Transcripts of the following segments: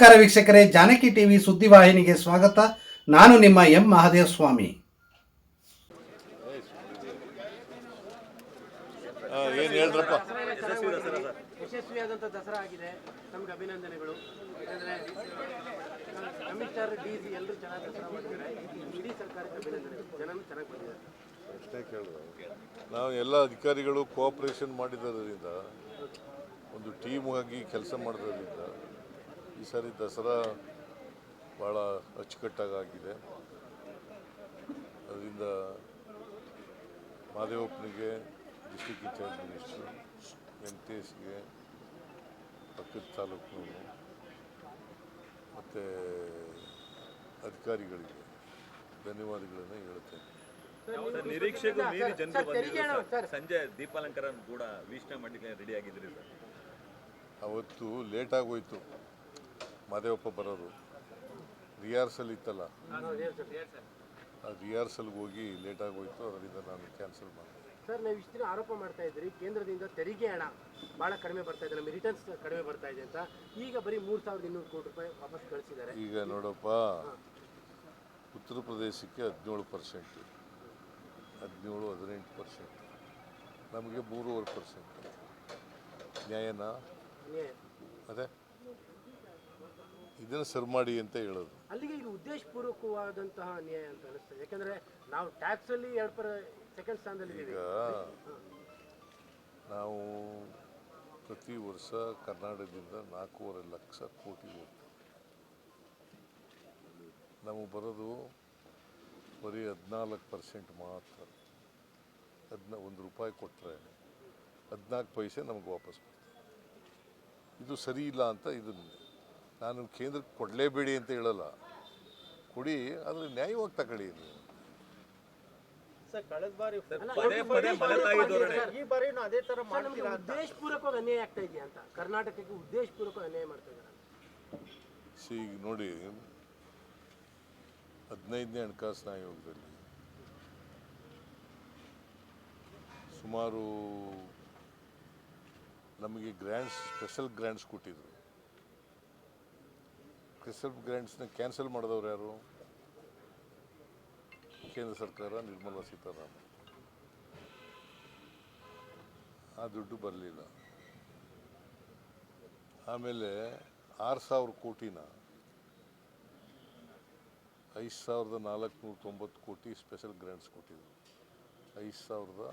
ನಮಸ್ಕಾರ ವೀಕ್ಷಕರೇ ಜಾನಕಿ ಟಿವಿ ಸುದ್ದಿವಾಹಿನಿಗೆ ಸ್ವಾಗತ. ನಾನು ನಿಮ್ಮ ಎಂ ಮಹಾದೇವ ಸ್ವಾಮಿ ಏನು ಹೇಳ್ರಪ್ಪ? ಯಶಸ್ವಿಯಾದಂಥ ದಸರಾ ಆಗಿದೆ. ನಮ್ಗೆ ಅಭಿನಂದನೆಗಳು. ಯಾಕಂದರೆ ಕಮಿಷನರ್ ಡಿ ಸಿ ಎಲ್ಲರೂ ಚೆನ್ನಾಗಿ ದಸರಾ ಮಾಡಿದ್ದಾರೆ ಇಡೀ ಸರ್ಕಾರಕ್ಕೆ ಅಭಿನಂದನೆಗಳು. ಜನನು ಚೆನ್ನಾಗಿ ಬಂದಿದ್ದಾರೆ. ಅಷ್ಟೇ ಕೇಳಿದೆ ನಾವು ಎಲ್ಲ ಅಧಿಕಾರಿಗಳು ಕೋಆಪರೇಷನ್ ಮಾಡಿದ್ದರಿಂದ ಒಂದು ಟೀಮ್ ಆಗಿ ಕೆಲಸ ಮಾಡೋದ್ರಿಂದ ಈ ಸಾರಿ ದಸರಾ ಭಾಳ ಆಗಿದೆ ಅದರಿಂದ ಮಾದೇವಪ್ಪನಿಗೆ ಡಿಸ್ಟಿಕ್ ಇನ್ಚಾರ್ಜ್ ಮಿನಿಸ್ಟ್ರು ವೆಂಕಟೇಶ್ಗೆ ಪಕ್ಕದ ತಾಲೂಕಿನವರು ಮತ್ತು ಅಧಿಕಾರಿಗಳಿಗೆ ಧನ್ಯವಾದಗಳನ್ನು ಹೇಳುತ್ತೇನೆ ಸರ್, ನಿರೀಕ್ಷೆಗೂ ಮೀರಿ ಜನರು ಬಂದಿದ್ದಾರೆ ಬಂದಿದ್ರು ಸರ್. ಸರ್. ಸಂಜೆ ದೀಪಾಲಂಕಾರ ಕೂಡ ವೀಕ್ಷಣೆ ಮಾಡಲಿಕ್ಕೆ ರೆಡಿ ಆಗಿದ್ರಿ ಸರ್ ಅವತ್ತು ಲೇಟಾಗಿ ಹೋಯ್ತು ಮಾದೇವಪ್ಪ ಬರೋದು. ರಿಹಾರ್ಸಲ್ ಇತ್ತಲ್ಲ? ಆ ರಿಹಾರ್ಸಲ್ಗೆ ಹೋಗಿ ಲೇಟಾಗಿ ಹೋಯ್ತು ಅದರಿಂದ ನಾನು ಕ್ಯಾನ್ಸಲ್ ಮಾಡಿದೆ. ಸರ್ ನಾವು ಇಷ್ಟು ದಿನ ಆರೋಪ ಮಾಡ್ತಾ ಇದ್ರಿ ಕೇಂದ್ರದಿಂದ ತೆರಿಗೆ ಹಣ ಭಾಳ ಕಡಿಮೆ ಬರ್ತಾ ಇದೆ ನಮಗೆ ರಿಟರ್ನ್ಸ್ ಕಡಿಮೆ ಬರ್ತಾ ಇದೆ ಅಂತ. ಈಗ ಬರೀ ಮೂರು ಸಾವಿರದ ಇನ್ನೂರು ಕೋಟಿ ರೂಪಾಯಿ ವಾಪಸ್ ಕಳಿಸಿದ್ದಾರೆ. ಈಗ ನೋಡಪ್ಪ ಉತ್ತರ ಪ್ರದೇಶಕ್ಕೆ ಹದಿನೇಳು ಪರ್ಸೆಂಟ್ ಹದಿನೇಳು ಹದಿನೆಂಟು ಪರ್ಸೆಂಟ್ ನಮಗೆ ಮೂರುವರೆ ಪರ್ಸೆಂಟ್ ನ್ಯಾಯನಾ? ಅದೇ? ಇದನ್ನು ಸರ್ ಮಾಡಿ ಅಂತ ಹೇಳೋದು. ಅಲ್ಲಿಗೆ ಇದು ಉದ್ದೇಶಪೂರ್ವಕವಾದಂತಹ ಅನ್ಯಾಯ ಅಂತ ಅನಿಸ್ತದೆ. ಯಾಕಂದ್ರೆ ನಾವು ಟ್ಯಾಕ್ಸ್ ಅಲ್ಲಿ ಎರಡು ಪರ ಸೆಕೆಂಡ್ ಸ್ಥಾನದಲ್ಲಿ ಈಗ ನಾವು ಪ್ರತಿ ವರ್ಷ ಕರ್ನಾಟಕದಿಂದ ನಾಲ್ಕೂವರೆ ಲಕ್ಷ ಕೋಟಿ ಹೋಗ್ತೀವಿ ನಮಗೆ ಬರೋದು ಬರೀ ಹದಿನಾಲ್ಕು ಪರ್ಸೆಂಟ್ ಮಾತ್ರ. ಅದನ್ನ ಒಂದು ರೂಪಾಯಿ ಕೊಟ್ಟರೆ ಹದಿನಾಲ್ಕು ಪೈಸೆ ನಮಗೆ ವಾಪಸ್ ಬರ್ತದೆ. ಇದು ಸರಿ ಇಲ್ಲ ಅಂತ ಇದು ನಾನು ಕೇಂದ್ರಕ್ಕೆ ಕೊಡಲೇಬೇಡಿ ಅಂತ ಹೇಳಲ್ಲ. ಕೊಡಿ ಆದರೆ ನ್ಯಾಯವಾಗಿ ತಗೊಳ್ಳಿ ನೀವು ಸರ್ ಕಳೆದ ಬಾರಿ ಪದೇ ಪದೇ ಮಲತಾಯಿ ಧೋರಣೆ. ಈ ಬಾರಿನೂ ಅದೇ ತರ ಸರ್, ಮಾಡ್ತೀರಾ ಅಂತ. ಉದ್ದೇಶಪೂರ್ವಕವಾಗಿ ಅನ್ಯಾಯ ಆಗ್ತಾ ಇದೆಯಾ ಅಂತ. ಕರ್ನಾಟಕಕ್ಕೆ ಉದ್ದೇಶಪೂರ್ವಕ ಅನ್ಯಾಯ ಮಾಡ್ತಾ ಇದ್ದಾರೆ ಸಿ ಈಗ ನೋಡಿ ಹದಿನೈದನೇ ಹಣಕಾಸಿನ ಆಯೋಗದಲ್ಲಿ ಸುಮಾರು ನಮಗೆ ಗ್ರ್ಯಾಂಡ್ಸ್ ಸ್ಪೆಷಲ್ ಗ್ರ್ಯಾಂಡ್ಸ್ ಕೊಟ್ಟಿದ್ರು. ಸ್ಪೆಷಲ್ ಗ್ರ್ಯಾಂಡ್ಸ್ನ ಕ್ಯಾನ್ಸಲ್ ಮಾಡಿದವ್ರು ಯಾರು? ಕೇಂದ್ರ ಸರ್ಕಾರ ನಿರ್ಮಲಾ ಸೀತಾರಾಮ ಆ ದುಡ್ಡು ಬರಲಿಲ್ಲ. ಆಮೇಲೆ ಆರು ಸಾವಿರ ಕೋಟಿನ ಐದು ಸಾವಿರದ ನಾಲ್ಕುನೂರ ತೊಂಬತ್ತು ಕೋಟಿ ಸ್ಪೆಷಲ್ ಗ್ರ್ಯಾಂಟ್ಸ್ ಕೊಟ್ಟಿದ್ರು. ಐದು ಸಾವಿರದ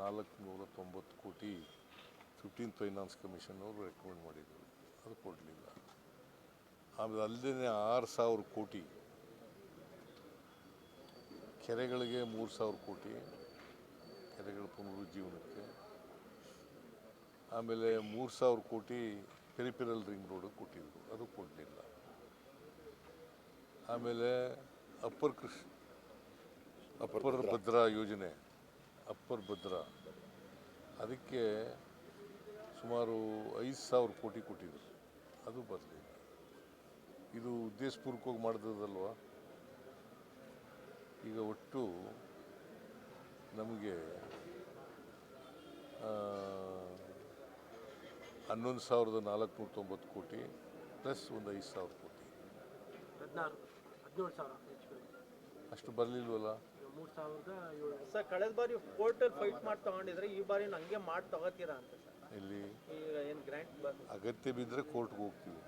ನಾಲ್ಕುನೂರ ತೊಂಬತ್ತು ಕೋಟಿ ಫಿಫ್ಟೀನ್ ಫೈನಾನ್ಸ್ ಕಮಿಷನ್ ಅವರು ರೆಕಮೆಂಡ್ ಮಾಡಿದರು. ಅದು ಕೊಡಲಿಲ್ಲ. ಆಮೇಲೆ ಅಲ್ಲದೇ ಆರು ಸಾವಿರ ಕೋಟಿ. ಕೆರೆಗಳಿಗೆ ಮೂರು ಸಾವಿರ ಕೋಟಿ. ಕೆರೆಗಳ ಪುನರುಜ್ಜೀವನಕ್ಕೆ. ಆಮೇಲೆ ಮೂರು ಸಾವಿರ ಕೋಟಿ ಪೆರಿಪೆರಲ್ ರಿಂಗ್ ರೋಡಿಗೆ ಕೊಟ್ಟಿದ್ರು. ಅದು ಕೊಡಲಿಲ್ಲ. ಆಮೇಲೆ ಅಪ್ಪರ್ ಕೃಷಿ, ಅಪ್ಪರ್ ಭದ್ರಾ ಯೋಜನೆ, ಅಪ್ಪರ್ ಭದ್ರಾ. ಅದಕ್ಕೆ ಸುಮಾರು ಐದು ಸಾವಿರ ಕೋಟಿ ಕೊಟ್ಟಿದ್ರು. ಅದು ಬರಲಿಲ್ಲ. ಇದು ಉದ್ದೇಶಪೂರ್ವಕವಾಗಿ ಮಾಡಿದ್ರಲ್ವಾ ಈಗ ಒಟ್ಟು ನಮಗೆ ಹನ್ನೊಂದು ಸಾವಿರದ ನಾಲ್ಕುನೂರ ತೊಂಬತ್ತು ಕೋಟಿ ಪ್ಲಸ್ ಒಂದು ಐದು ಸಾವಿರ ಕೋಟಿ. ಅಷ್ಟು ಬರಲಿಲ್ವಲ್ಲ? ಕಳೆದ ಬಾರಿ ಕೋರ್ಟಲ್ಲಿ ಫೈಟ್ ಮಾಡಿ ತಗೊಂಡಿದ್ರೆ ಈ ಬಾರಿ ಹಂಗೆ ಮಾಡಿ ತಗೋತೀರಾ ಅಂತ ಇಲ್ಲಿ ಅಗತ್ಯ ಬಿದ್ದರೆ ಕೋರ್ಟ್ಗೆ ಹೋಗ್ತೀವಿ.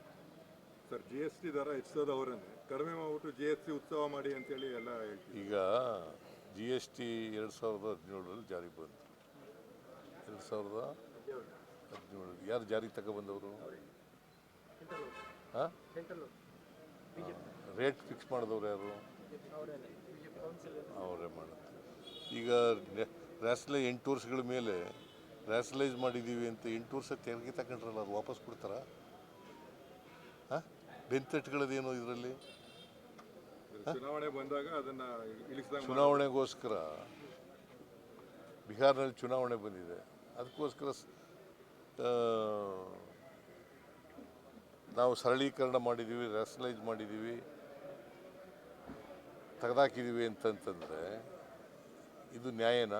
ಸರ್ ಜಿ ಎಸ್ ಟಿ ದರ ಹೆಚ್ಚಿಸೋದು ಅವರನ್ನೇ ಕಡಿಮೆ ಮಾಡ್ಬಿಟ್ಟು ಜಿ ಎಸ್ ಟಿ ಉತ್ಸವ ಮಾಡಿ ಅಂತೇಳಿ ಎಲ್ಲ ಹೇಳ್ತೀವಿ ಈಗ ಜಿ ಎಸ್ ಟಿ ಎರಡು ಸಾವಿರದ ಹದಿನೇಳರಲ್ಲಿ ಜಾರಿಗೆ ಬಂತು. ಎರಡು ಸಾವಿರದ ಹದಿನೇಳು ಯಾರು ಜಾರಿಗೆ ತಗೊಬಂದವರು ಹಾಂ? ರೇಟ್ ಫಿಕ್ಸ್ ಮಾಡಿದವ್ರು ಯಾರು? ಅವರೇ ಮಾಡುತ್ತೆ. ಈಗ ರ್ಯಾಸ್ಲೈ ಎಂಟು ವರ್ಷಗಳ ಮೇಲೆ ರ್ಯಾಸ್ಲೈಸ್ ಮಾಡಿದ್ದೀವಿ ಅಂತ ಎಂಟು ವರ್ಷ ತೆರಿಗೆ ತಗೊಂಡ್ರಲ್ಲ, ಅದು ವಾಪಸ್ ಕೊಡ್ತಾರಾ? ಹಾಂ ಬೆಂತಟ್ಟುಗಳದೇನು ಇದರಲ್ಲಿ ಚುನಾವಣೆ ಬಂದಾಗ ಅದನ್ನು ಚುನಾವಣೆಗೋಸ್ಕರ. ಬಿಹಾರ್ನಲ್ಲಿ ಚುನಾವಣೆ ಬಂದಿದೆ. ಅದಕ್ಕೋಸ್ಕರ ನಾವು ಸರಳೀಕರಣ ಮಾಡಿದ್ದೀವಿ ರ್ಯಾಷನಲೈಸ್ ಮಾಡಿದ್ದೀವಿ ತೆಗೆದಾಕಿದ್ದೀವಿ ಅಂತಂತಂದರೆ ಇದು ನ್ಯಾಯನ?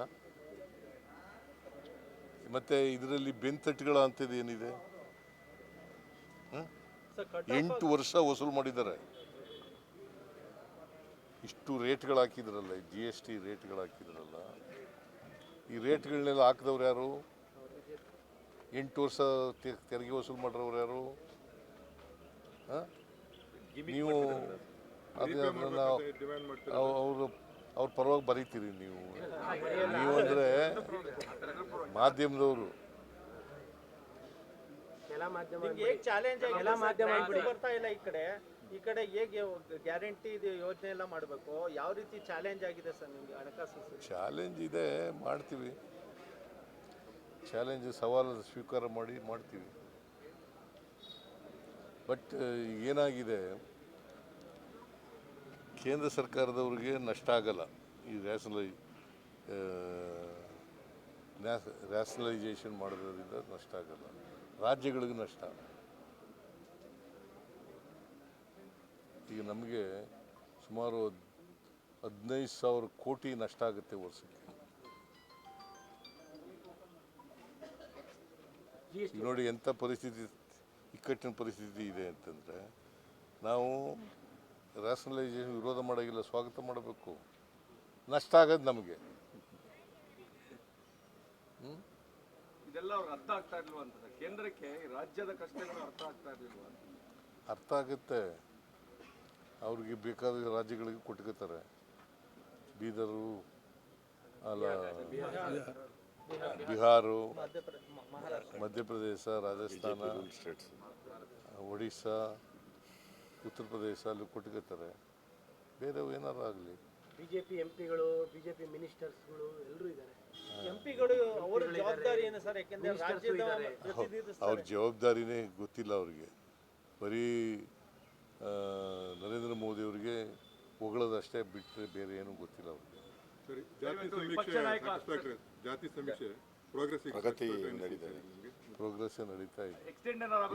ಮತ್ತು ಇದರಲ್ಲಿ ಬೆಂತಟ್ಟುಗಳ ಅಂಥದ್ದು ಏನಿದೆ ಹ್ಮ್? ಎಂಟು ವರ್ಷ ವಸೂಲು ಮಾಡಿದ್ದಾರೆ. ಇಷ್ಟು ರೇಟ್ಗಳು ಹಾಕಿದ್ರಲ್ಲ ಜಿ ಎಸ್ ಟಿ ರೇಟ್ಗಳು ಹಾಕಿದ್ರಲ್ಲ ಈ ರೇಟ್ಗಳನ್ನೆಲ್ಲ ಹಾಕಿದವ್ರು ಯಾರು? ಎಂಟು ವರ್ಷ ತೆ- ತೆರಿಗೆ ವಸೂಲು ಮಾಡಿರೋರು ಯಾರು? ನೀವು ಅದನ್ನ ಅವರು ಅವ್ರ ಪರವಾಗಿ ಬರೀತೀರಿ ನೀವು. ನೀವು ಅಂದರೆ ಮಾಧ್ಯಮದವರು. ಕೆಲ ಮಾಧ್ಯಮ ಹೇಗ್ ಚಾಲೆಂಜ್ ಆಗಿದೆ ಎಲ್ಲ ಮಾಧ್ಯಮ. ಬರ್ತಾ ಇಲ್ಲ ಈ ಕಡೆ. ಈ ಕಡೆ ಹೇಗೆ ಗ್ಯಾರಂಟಿ ಯೋಜನೆ ಎಲ್ಲ ಮಾಡಬೇಕು? ಯಾವ ರೀತಿ ಚಾಲೆಂಜ್ ಆಗಿದೆ ಸರ್ ನಿಮ್ಗೆ ಹಣಕಾಸು ಚಾಲೆಂಜ್ ಇದೆ ಮಾಡ್ತೀವಿ. ಚಾಲೆಂಜ್ ಸವಾಲು ಸ್ವೀಕಾರ ಮಾಡಿ ಮಾಡ್ತೀವಿ. ಬಟ್ ಏನಾಗಿದೆ? ಕೇಂದ್ರ ಸರ್ಕಾರದವ್ರಿಗೆ ನಷ್ಟ ಆಗಲ್ಲ. ಈ ರ್ಯಾಷನಲೈ ರ್ಯಾಷನಲೈಸೇಷನ್ ಮಾಡೋದ್ರಿಂದ ನಷ್ಟ ಆಗಲ್ಲ. ರಾಜ್ಯಗಳಿಗೆ ನಷ್ಟ. ಈಗ ನಮಗೆ ಸುಮಾರು ಹದ್- ಹದಿನೈದು ಸಾವಿರ ಕೋಟಿ ನಷ್ಟ ಆಗುತ್ತೆ ವರ್ಷಕ್ಕೆ. ನೋಡಿ ಎಂಥ ಪರಿಸ್ಥಿತಿ, ಇಕ್ಕಟ್ಟಿನ ಪರಿಸ್ಥಿತಿ ಇದೆ ಅಂತಂದರೆ ನಾವು ರ್ಯಾಷನಲೈಸೇಷನ್ ವಿರೋಧ ಮಾಡೋಂಗಿಲ್ಲ, ಸ್ವಾಗತ ಮಾಡಬೇಕು. ನಷ್ಟ ಆಗೋದು ನಮಗೆ. ಇದೆಲ್ಲ ಅವ್ರಿಗೆ ಅರ್ಥ ಆಗ್ತಾ ಇರ್ಲಿಲ್ವ ಅಂತ ಕೇಂದ್ರಕ್ಕೆ ರಾಜ್ಯದ ಕಷ್ಟಗಳು ಅರ್ಥ ಆಗ್ತಾ ಇರ್ಲಿಲ್ವ ಅರ್ಥ ಆಗುತ್ತೆ. ಅವ್ರಿಗೆ ಬೇಕಾದ ರಾಜ್ಯಗಳಿಗೆ ಕೊಟ್ಕೋತಾರೆ. ಬೀದರು, ಅಲ್ಲ, ಬಿಹಾರು, ಮಧ್ಯಪ್ರದೇಶ, ರಾಜಸ್ಥಾನ ಒಡಿಸ್ಸಾ ಉತ್ತರ ಪ್ರದೇಶ ಅಲ್ಲಿ ಕೊಟ್ಕೋತಾರೆ. ಬೇರೆ ಏನಾರು ಆಗಲಿ. ಬಿಜೆಪಿ ಎಂಪಿಗಳು ಬಿಜೆಪಿ ಮಿನಿಸ್ಟರ್ಸ್ಗಳು ಎಲ್ಲರೂ ಇದ್ದಾರೆ. ಎಂಪಿಗಳು ಅವರ ಜವಾಬ್ದಾರಿ ಏನು ಸರ್ ಯಾಕೆಂದ್ರೆ ರಾಜ್ಯದ. ಅವ್ರ ಜವಾಬ್ದಾರಿನೇ ಗೊತ್ತಿಲ್ಲ ಅವ್ರಿಗೆ. ಬರೀ ನರೇಂದ್ರ ಮೋದಿ ಅವರಿಗೆ ಹೊಗಳದಷ್ಟೇ ಬಿಟ್ಟರೆ ಬೇರೆ ಏನೂ ಗೊತ್ತಿಲ್ಲ ಅವ್ರಿಗೆ. ಸರಿ ಜಾತಿ ಸಮೀಕ್ಷೆ. ಜಾತಿ ಸಮೀಕ್ಷೆ ಪ್ರೋಗ್ರೆಸ್ ಪ್ರಗತಿ ನಡೀತಾ ಇದೆ. ಪ್ರೋಗ್ರೆಸ್ ನಡೀತಾ ಇದೆ.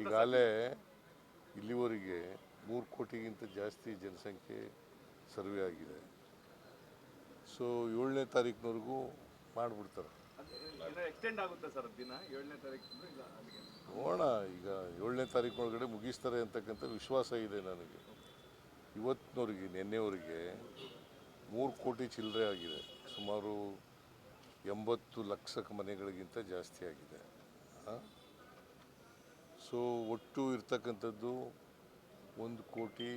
ಈಗಾಗಲೇ ಇಲ್ಲಿವರೆಗೆ ಮೂರು ಕೋಟಿಗಿಂತ ಜಾಸ್ತಿ ಜನಸಂಖ್ಯೆ ಸರ್ವೆ ಆಗಿದೆ. ಸೊ ಏಳನೇ ತಾರೀಕಿನವರೆಗೂ ಮಾಡಿಬಿಡ್ತಾರೆ. ನೋಡೋಣ ಈಗ ಏಳನೇ ತಾರೀಕಿನೊಳಗಡೆ ಮುಗಿಸ್ತಾರೆ ಅಂತಕ್ಕಂಥ ವಿಶ್ವಾಸ ಇದೆ ನನಗೆ. ಇವತ್ತಿನವರೆಗೆ ನಿನ್ನೆವರೆಗೆ ಮೂರು ಕೋಟಿ ಚಿಲ್ಲರೆ ಆಗಿದೆ. ಸುಮಾರು ಎಂಬತ್ತು ಲಕ್ಷ ಮನೆಗಳಿಗಿಂತ ಜಾಸ್ತಿ ಆಗಿದೆ. ಸೊ ಒಟ್ಟು ಇರ್ತಕ್ಕಂಥದ್ದು ಒಂದು ಕೋಟಿ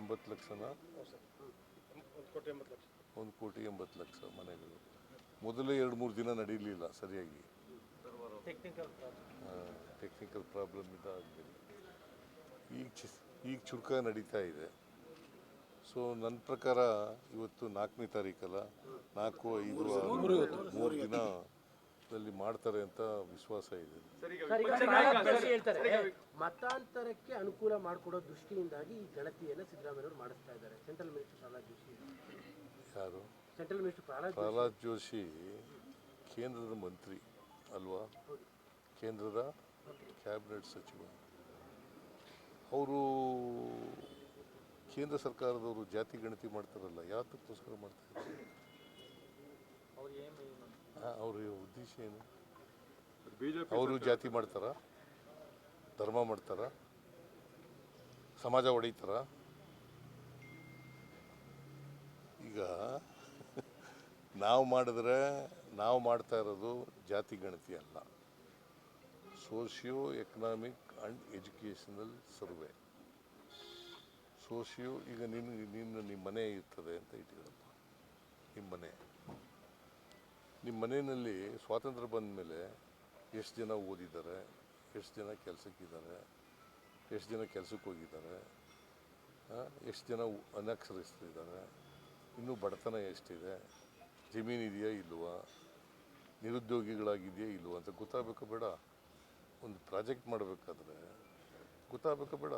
ಎಂಬತ್ತು ಲಕ್ಷನ ಒಂದು ಕೋಟಿ ಎಂಬತ್ತು ಲಕ್ಷ. ಮನೆಗಳು. ಮೊದಲೇ ಎರಡು ಮೂರು ದಿನ ನಡೀಲಿಲ್ಲ ಸರಿಯಾಗಿ. ಟೆಕ್ನಿಕಲ್ ಟೆಕ್ನಿಕಲ್ ಪ್ರಾಬ್ಲಮ್ ಇಂದ ಆಗಲಿಲ್ಲ ಈಗ ಚಿ- ಈಗ ಚುರುಕ ನಡೀತಾ ಇದೆ. ಸೊ ನನ್ನ ಪ್ರಕಾರ ಇವತ್ತು ನಾಲ್ಕನೇ ತಾರೀಕಲ್ಲ ನಾಲ್ಕು ಐದು ಮೂರು ದಿನ ಅಲ್ಲಿ ಮಾಡ್ತಾರೆ ಅಂತ ವಿಶ್ವಾಸ ಇದೆ. ಮತಾಂತರಕ್ಕೆ ಅನುಕೂಲ ಮಾಡಿಕೊಡೋ ದೃಷ್ಟಿಯಿಂದಾಗಿ ಈ ಗಣತಿಯನ್ನು ಸಿದ್ದರಾಮಯ್ಯವರು ಮಾಡಿಸ್ತಾ ಇದ್ದಾರೆ. ಸೆಂಟ್ರಲ್ ಮಿನಿಸ್ಟರ್ ಯಾರು? ಸೆಂಟ್ರಲ್ ಮಿನಿಸ್ಟರ್ ಪ್ರಹ್ಲಾದ್ ಜೋಶಿ ಪ್ರಹ್ಲಾದ್ ಜೋಶಿ ಕೇಂದ್ರದ ಮಂತ್ರಿ ಅಲ್ವಾ? ಕೇಂದ್ರದ ಕ್ಯಾಬಿನೆಟ್ ಸಚಿವ. ಅವರು ಕೇಂದ್ರ ಸರ್ಕಾರದವರು ಜಾತಿ ಗಣತಿ ಮಾಡ್ತಾರಲ್ಲ ಯಾತಕ್ಕೋಸ್ಕರ ಮಾಡ್ತಾರೆ? ಅವ್ರ ಏನು ಅವ್ರ ಉದ್ದೇಶ ಏನು? ಬಿಜೆಪಿ ಅವರು ಜಾತಿ ಮಾಡ್ತಾರ? ಧರ್ಮ ಮಾಡ್ತಾರ? ಸಮಾಜ ಹೊಡಿತಾರ ಈಗ ನಾವು ಮಾಡಿದ್ರೆ ನಾವು ಮಾಡ್ತಾ ಇರೋದು ಜಾತಿ ಗಣತಿ ಅಲ್ಲ. Socio economic and educational survey. Socio ಈಗ ನಿನ್ನ ನಿನ್ನ ನಿಮ್ಮ ಮನೆ ಇರ್ತದೆ ಅಂತ ಇಟ್ಕೊಳ್ಳಪ್ಪ ನಿಮ್ಮ ಮನೆ. ನಿಮ್ಮ ಮನೆಯಲ್ಲಿ ಸ್ವಾತಂತ್ರ್ಯ ಬಂದ ಮೇಲೆ ಎಷ್ಟು ಜನ ಓದಿದ್ದಾರೆ, ಎಷ್ಟು ಜನ ಕೆಲಸಕ್ಕಿದ್ದಾರೆ, ಎಷ್ಟು ಜನ ಕೆಲಸಕ್ಕೆ ಹೋಗಿದ್ದಾರೆ ಎಷ್ಟು ಜನ ಅನಕ್ಷರಿಸ್ತಿದ್ದಾರೆ ಇನ್ನೂ ಬಡತನ ಎಷ್ಟಿದೆ ಜಮೀನು ಇದೆಯಾ ಇಲ್ವಾ? ನಿರುದ್ಯೋಗಿಗಳಾಗಿದೆಯಾ ಇಲ್ವಾ ಅಂತ ಗೊತ್ತಾಗಬೇಕು ಬೇಡ. ಒಂದು ಪ್ರಾಜೆಕ್ಟ್ ಮಾಡಬೇಕಾದ್ರೆ ಗೊತ್ತಾಗಬೇಕು ಬೇಡ.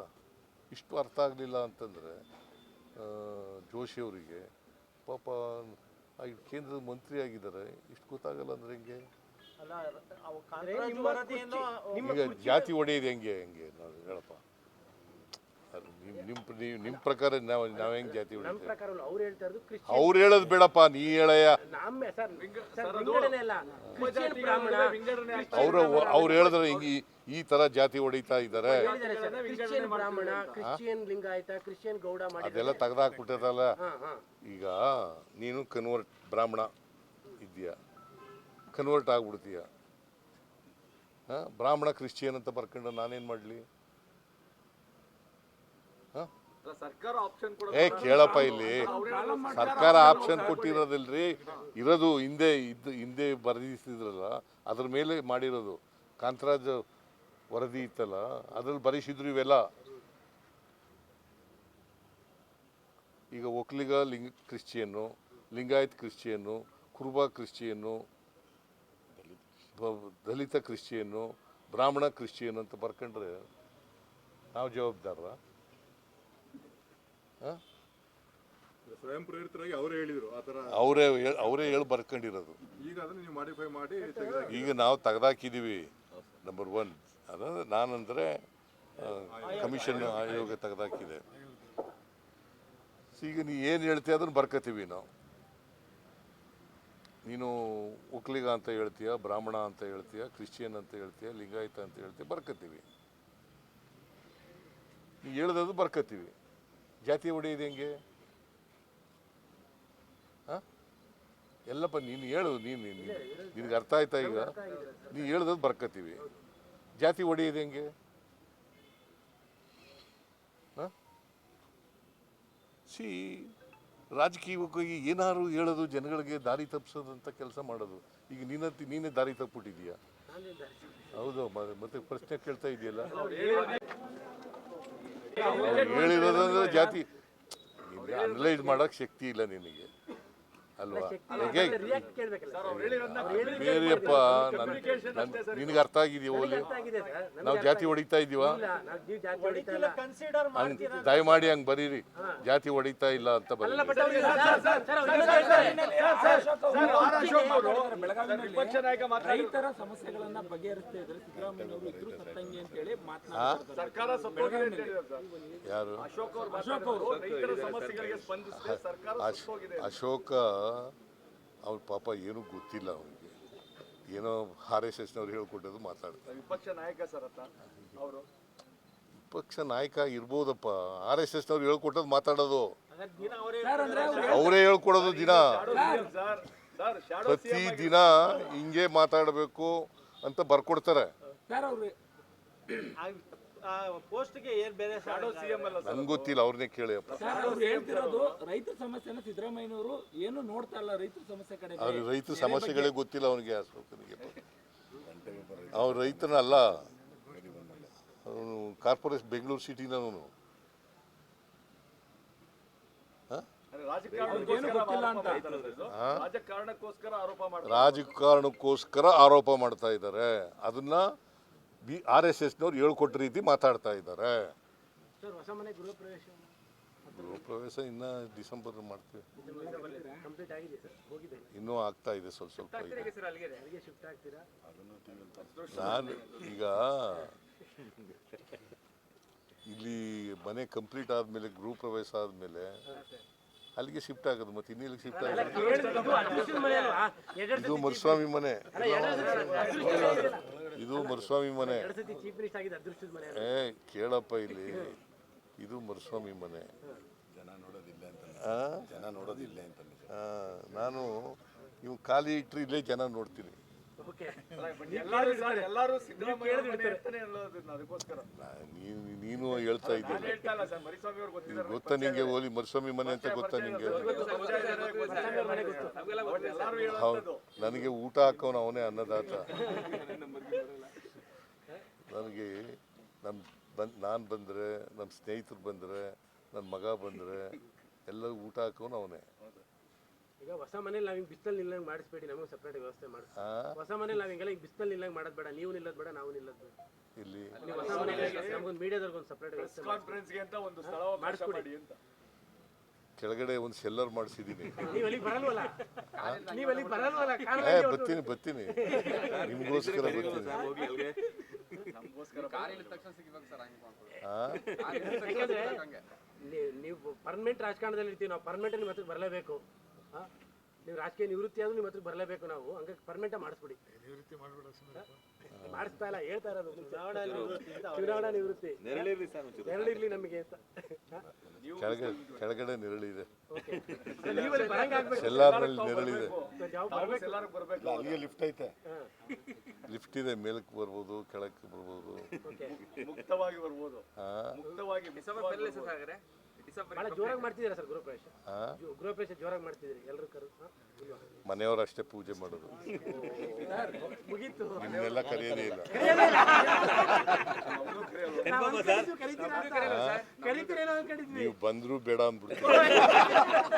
ಇಷ್ಟು ಅರ್ಥ ಆಗಲಿಲ್ಲ ಅಂತಂದರೆ ಜೋಶಿ ಅವರಿಗೆ ಪಾಪ ಆ ಕೇಂದ್ರದ ಮಂತ್ರಿ ಆಗಿದ್ದಾರೆ ಇಷ್ಟು ಗೊತ್ತಾಗಲ್ಲ ಅಂದರೆ ಹೆಂಗೆ? ಈಗ ಜಾತಿ ಹೊಡೆಯೋದು ಹೆಂಗೆ ಹೆಂಗೆ ನಾವು ಹೇಳಪ್ಪ. ನಿಮ್ಮ ನಿಮ್ಮ ನಿಮ್ಮ ಪ್ರಕಾರ ನಾವು ನಾವು ಹೆಂಗೆ ಜಾತಿ ನಮ್ಮ ಪ್ರಕಾರ ಅವ್ರು ಹೇಳ್ತಾ ಇರೋದು ಕ್ರಿಶ್ಚಿಯನ್ ಅವ್ರು ಹೇಳೋದು ಬೇಡಪ್ಪ ನೀ ಹೇಳಯ್ಯ. ಅವ್ರ ಸರ್ ಸರ್ ವಿಂಗಡಣೆ ಅಲ್ಲ. ಕ್ರಿಶ್ಚಿಯನ್ ಬ್ರಾಹ್ಮಣ ವಿಂಗಡಣೆ ಆಗ್ತಾ ಅವ್ರು ಅವ್ರು ಹೇಳಿದ್ರೆ ಹಿಂಗೆ ಈ ತರ ಜಾತಿ ಹೊಡಿತಾ ಇದ್ದಾರೆ ಹೇಳಿದ್ದಾರೆ sir, Christian Brahmin Christian Lingayat Christian Gowda ಅದೆಲ್ಲ ತೆಗೆದಾಕ್ಬಿಟ್ಟಿರಲ್ಲ ಹಾ ಹಾ. ಈಗ ನೀನು ಕನ್ವರ್ಟ್ ಬ್ರಾಹ್ಮಣ ಇದೆಯಾ ಕನ್ವರ್ಟ್ ಆಗ್ಬಿಡ್ತೀಯ. ಹಾಂ? ಬ್ರಾಹ್ಮಣ ಕ್ರಿಶ್ಚಿಯನ್ ಅಂತ ಬರ್ಕೊಂಡು ನಾನೇನು ಮಾಡಲಿ ಹಾಂ ಅಲ್ಲ, ಸರ್ಕಾರ ಆಪ್ಷನ್ ಕೂಡ ಏ ಕೇಳಪ್ಪ ಇಲ್ಲಿ. ಸರ್ಕಾರ ಆಪ್ಷನ್ ಕೊಟ್ಟಿರೋದಿಲ್ರಿ. ಇರೋದು ಹಿಂದೆ ಇದ್ದು ಹಿಂದೆ ಬರೆದಿಸಿದ್ರಲ್ಲ ಅದ್ರ ಮೇಲೆ ಮಾಡಿರೋದು. ಕಾಂತರಾಜ್ ವರದಿ ಇತ್ತಲ್ಲ ಅದ್ರಲ್ಲಿ ಬರೀಸಿದ್ರು ಇವೆಲ್ಲ. ಈಗ ಒಕ್ಲಿಗ ಲಿಂಗ ಕ್ರಿಶ್ಚಿಯನ್ನು ಲಿಂಗಾಯತ್ ಕ್ರಿಶ್ಚಿಯನ್ನು ಕುರುಬ ಕ್ರಿಶ್ಚಿಯನ್ನು ದಲಿತ ಕ್ರಿಶ್ಚಿಯನ್ನು ಬ್ರಾಹ್ಮಣ ಕ್ರಿಶ್ಚಿಯನ್ ಅಂತ ಬರ್ಕೊಂಡ್ರೆ ನಾವು ಜವಾಬ್ದಾರ ಸ್ವಯಂ ಪ್ರೇರಿತರಾಗಿ ಅವರೇ ಹೇಳಿದ್ರು ಆ ಥರ. ಅವರೇ ಅವರೇ ಹೇಳಿ ಬರ್ಕೊಂಡಿರೋದು. ಈಗ ಅದನ್ನ ನೀವು ಮಾಡಿಫೈ ಮಾಡಿ ತೆಗೆದಾಕಿ. ಈಗ ನಾವು ತೆಗ್ದಾಕಿದ್ದೀವಿ ನಂಬರ್ ಒನ್ ಅದಂದ್ರೆ ನಾನಂದರೆ ಕಮಿಷನ್ ಆಯೋಗ ತೆಗ್ದಾಕಿದೆ. ಈಗ ನೀ ಏನು ಹೇಳ್ತೀಯ ಅದನ್ನು ಬರ್ಕೋತೀವಿ ನಾವು. ನೀನು ಒಕ್ಲಿಗ ಅಂತ ಹೇಳ್ತೀಯ ಬ್ರಾಹ್ಮಣ ಅಂತ ಹೇಳ್ತೀಯ ಕ್ರಿಶ್ಚಿಯನ್ ಅಂತ ಹೇಳ್ತೀಯ ಲಿಂಗಾಯತ ಅಂತ ಹೇಳ್ತೀಯ ಬರ್ಕೋತೀವಿ. ನೀ ಹೇಳ್ದದು ಬರ್ಕೋತೀವಿ. ಜಾತಿ ಹೊಡೆಯೋದು ಹೆಂಗೆ? ಹಾಂ? ಎಲ್ಲಪ್ಪ ನೀನು ಹೇಳು ನೀನು ನೀನು ನಿನಗೆ ಅರ್ಥ ಆಯ್ತಾ ಈಗ? ನೀನು ಹೇಳ್ದದ್ದು ಬರ್ಕೋತೀವಿ ಜಾತಿ ಹೊಡೆಯೋದು ಹೆಂಗೆ? ಸಿ ರಾಜಕೀಯವಾಗಿ ಏನಾದ್ರು ಹೇಳೋದು ಜನಗಳಿಗೆ ದಾರಿ ತಪ್ಪಿಸೋದಂತ ಕೆಲಸ ಮಾಡೋದು. ಈಗ ನೀನಂತ ನೀನೇ ದಾರಿ ತಪ್ಪಿಬಿಟ್ಟಿದೀಯ ಹೌದು ಮತ್ತೆ ಪ್ರಶ್ನೆ ಕೇಳ್ತಾ ಇದೆಯಲ್ಲ? ಹೇಳಿರೋದಂದ್ರೆ ಜಾತಿ ಅನಲೈಸ್ ಮಾಡೋಕೆ ಶಕ್ತಿ ಇಲ್ಲ ನಿನಗೆ. ಅಲ್ವಾ ಬೇರೆಯಪ್ಪ ನಿನಗೆ ಅರ್ಥ ಆಗಿದೀವಿ ಓಲಿ ನಾವು ಜಾತಿ ಹೊಡಿತಾ ಇದೀವ ದಯಮಾಡಿ ಹಂಗೆ ಬರೀರಿ ಜಾತಿ ಹೊಡಿತಾ ಇಲ್ಲ ಅಂತ ರೈತರ ಸಮಸ್ಯೆಗಳನ್ನ ಬಗೆಹರಿಸ್ತಾ ಇದ್ರೆ ಇದ್ರು ಸತ್ತಂಗೆ ಮಾತನಾಡ್ತಾರೆ ಸರ್ಕಾರ ಸರ್. ಯಾರು ಅಶೋಕ್ ಅವರು ಮಾತಾಡಿದ್ರು, ರೈತರ ಸಮಸ್ಯೆಗಳಿಗೆ ಸ್ಪಂದಿಸದೆ ಸರ್ಕಾರ ಅಶ್- ಸತ್ತೋಗಿದೆ ಅಶೋಕ ಅವ್ರ ಪಾಪ ಏನೂ ಗೊತ್ತಿಲ್ಲ ಅವನಿಗೆ. ಏನೋ ಆರ್ ಎಸ್ ಎಸ್ನವ್ರು ಹೇಳ್ಕೊಟ್ಟದು ಮಾತಾಡ್ತಾರೆ. ವಿಪಕ್ಷ ನಾಯಕ ಸರ್ ಅವರು? ವಿಪಕ್ಷ ನಾಯಕ ಇರ್ಬೋದಪ್ಪ. ಆರ್ ಎಸ್ ಎಸ್ನವ್ರು ಹೇಳ್ಕೊಟ್ಟದು ಮಾತಾಡೋದು. ಅವರೇ ಹೇಳ್ಕೊಡೋದು. ದಿನ. ಸರ್. ಸರ್ ಶಾಡೋ ಪ್ರತಿ ದಿನ ಹಿಂಗೆ ಮಾತಾಡಬೇಕು ಅಂತ ಬರ್ಕೊಡ್ತಾರೆ. ಅವ್ರು ಪೋಸ್ಟ್ಗೆ ಏನ್ ಬೇರೆ ಶಾಡೋ ಸಿಎಂ ಅಲ್ಲ ಸರ್ ನನ್ಗೆ ಗೊತ್ತಿಲ್ಲ ಅವ್ರನ್ನೇ ಕೇಳಿ ಸರ್ ಅವ್ರು ಹೇಳ್ತಿರೋದು ರೈತರ ಸಮಸ್ಯೆನ ಸಿದ್ದರಾಮಯ್ಯನವರು ಏನು ನೋಡ್ತಾ ಇಲ್ಲ ರೈತರ ಸಮಸ್ಯೆ ಕಡೆ ಅವ್ರ ರೈತರ ಸಮಸ್ಯೆಗಳೇ ಗೊತ್ತಿಲ್ಲ ಅವನಿಗೆ ಅಶೋಕನಿಗೆ ಅವ್ನು ರೈತನ ಅಲ್ಲ. ಅವನು ಕಾರ್ಪೊರೇಟ್ ಬೆಂಗಳೂರು ಆರೋಪ ಮಾಡ್ತಾರೆ ರಾಜಕಾರಣಕ್ಕೋಸ್ಕರ ಆರೋಪ ಮಾಡ್ತಾ ಇದ್ದಾರೆ. ಅದನ್ನ ಬಿ ಆರ್ ಎಸ್ ಎಸ್ನವ್ರು ಹೇಳ್ಕೊಟ್ಟ ರೀತಿ ಮಾತಾಡ್ತಾ ಇದ್ದಾರೆ ಸರ್ ಹೊಸ ಮನೆ ಗೃಹ ಪ್ರವೇಶ ಗೃಹ ಪ್ರವೇಶ ಇನ್ನ ಡಿಸೆಂಬರ್ ಮಾಡ್ತೀವಿ. ಕಂಪ್ಲೀಟ್ ಆಗಿದೆ ಸರ್ ಹೋಗಿದೆ. ಇನ್ನೂ ಆಗ್ತಾ ಇದೆ ಸ್ವಲ್ಪ ಸ್ವಲ್ಪ ಇದೆ ಅಲ್ಲಿಗೆ ಶಿಫ್ಟ್ ಆಗ್ತೀರಾ? ನಾನು ಈಗ ಇಲ್ಲಿ ಮನೆ ಕಂಪ್ಲೀಟ್ ಆದಮೇಲೆ ಗೃಹ ಪ್ರವೇಶ ಆದಮೇಲೆ ಅಲ್ಲಿಗೆ ಶಿಫ್ಟ್ ಆಗೋದು ಮತ್ತೆ ಇನ್ನಿಲ್ಲಿಗೆ ಶಿಫ್ಟ್ ಆಗೋದು? ಇದು ಮರುಸ್ವಾಮಿ ಮನೆ. ಇದು ಮರುಸ್ವಾಮಿ ಮನೆ. ಎರಡು ಸತಿ ಚೀಫ್ ಮಿನಿಸ್ಟರ್ ಆಗಿದೆ ಅದೃಷ್ಟದ ಮನೆ ಏ ಕೇಳಪ್ಪ ಇಲ್ಲಿ. ಇದು ಮರುಸ್ವಾಮಿ ಮನೆ. ಜನ ನೋಡೋದಿಲ್ಲ ಅಂತ ಜನ ನೋಡೋದಿಲ್ಲ ಅಂತ ನಾನು ಇವು ಖಾಲಿ ಇಟ್ಟರೆ ಇಲ್ಲೇ ಜನ ನೋಡ್ತೀನಿ. ಎಲ್ಲರೂ ಅದಕ್ಕೋಸ್ಕರ. ನೀನು ನೀನು ಹೇಳ್ತಾ ಇದ್ದೀನಿ. ಗೊತ್ತಾ ನಿಂಗೆ ಓಲಿ ಮರುಸ್ವಾಮಿ ಮನೆ ಅಂತ ಗೊತ್ತಾ ನಿಂಗೆ? ಹೌದು. ನನಗೆ ಊಟ ಹಾಕೋನು ಅವನೇ ಅನ್ನದಾತ. ನನಗೆ ನನ್ನ ಬಂದ್ ನಾನು ಬಂದರೆ ನಮ್ಮ ಸ್ನೇಹಿತರು ಬಂದರೆ ನನ್ನ ಮಗ ಬಂದರೆ ಎಲ್ಲ ಊಟ ಹಾಕೋನು ಅವನೇ. ಈಗ ಹೊಸ ಮನೇಲಿ ನಾವು ಹಿಂಗೆ ಬಿಸಿಲಲ್ಲಿ ನಿಲ್ಲಂಗೆ ಮಾಡಿಸ್ಬೇಡಿ ನಮಗೆ ಸಪ್ರೇಟ್ ವ್ಯವಸ್ಥೆ ಮಾಡಿ. ಹೊಸ ಮನೇಲಿ ನಾವು ಹಿಂಗೆಲ್ಲ ಹಿಂಗೆ ಬಿಸಿಲಲ್ಲಿ ನಿಲ್ಲಂಗೆ ಮಾಡೋದು ಬೇಡ ನೀವು ನಿಲ್ಲೋದು ಬೇಡ ನಾವು ನಿಲ್ಲೋದು ಬೇಡ. ಇಲ್ಲಿ. ಹೊಸ ಮನೇಲಿ ನಮ್ಗೊಂದು ಮೀಡಿಯಾದವ್ರಿಗೆ ಒಂದು ಸಪ್ರೇಟ್ ವ್ಯವಸ್ಥೆ ಮಾಡಿ ಕಾನ್ಫರೆನ್ಸ್ಗೆ ಅಂತ ಒಂದು ಸ್ಥಳ ಮಾಡಿಸ್ಕೊಡಿ. ಅಂತ. ಕೆಳಗಡೆ ಒಂದು ಸೆಲ್ಲರ್ ಏ ಬರ್ತೀನಿ ಬರ್ತೀನಿ. ನಿಮ್ಗೋಸ್ಕರ ಬರ್ತೀನಿ. ನೀವು ಪರ್ಮನೆಂಟ್ ರಾಜಕಾರಣದಲ್ಲಿ ಇರ್ತೀವಿ ನಾವು ಪರ್ಮನೆಂಟ್ ಮತ್ತೆ ಬರಲೇಬೇಕು. ನೀವು ರಾಜಕೀಯ ನಿವೃತ್ತಿ ಆದ್ರೂ ನಿಮ್ಮ ಹತ್ರ ಬರಲೇಬೇಕು ನಾವು. ಹಂಗ ಪರ್ಮನೆಂಟ್ ಮಾಡಿಸ್ಬಿಡಿ. ಮಾಡಿಸ್ತಾ ಇಲ್ಲ ಹೇಳ್ತಾ ಇರೋದು. ಚುನಾವಣಾ ನಿವೃತ್ತಿ ಚುನಾವಣಾ ನಿವೃತ್ತಿ. ನೆರಳಿರ್ಲಿ ಸರ್ ನೆರಳಿರ್ಲಿ ನಮಗೆ ಅಂತ. ಕೆಳಗಡೆ ಕೆಳಗಡೆ ನೆರಳಿದೆ ಓಕೆ. ನೀವಲ್ಲಿ ಬರಂಗಾಗ್ಬೇಕು ಎಲ್ಲಾರ್ನಲ್ಲಿ ನೆರಳಿದೆ. ಅಲ್ಲಿಗೆ ಲಿಫ್ಟ್ ಐತೆ. ಲಿಫ್ಟ್ ಇದೆ ಮೇಲಕ್ಕೆ ಬರ್ಬೋದು ಕೆಳಕ್ಕೆ ಬರ್ಬೋದು. ಮುಕ್ತವಾಗಿ ಬರ್ಬೋದು. ಮುಕ್ತವಾಗಿ ಜೋರಾಗಿ ಮಾಡ್ತಿದ್ದೀರಾ ಸರ್ ಗೃಹಪ್ರವೇಶ? ಹಾ ಜೋ- ಗೃಹಪ್ರವೇಶ ಜೋರಾಗಿ ಮಾಡ್ತಿದ್ದೀರಿ ಎಲ್ಲರೂ ಕರು ಹಾ? ಮನೆಯವರಷ್ಟೇ ಪೂಜೆ ಮಾಡೋದು. ಮುಗೀತು. ನಿಮ್ಮನ್ನೆಲ್ಲ ಕರೆಯೋದೇ ಇಲ್ಲ. ನಾವು. ಕರೀತೀರೇನೋ ಅನ್ಕೊಂಡಿದ್ವಿ ಬಂದ್ರು ಬೇಡ ಅಂದ್ಬಿಡ್ತೀವಿ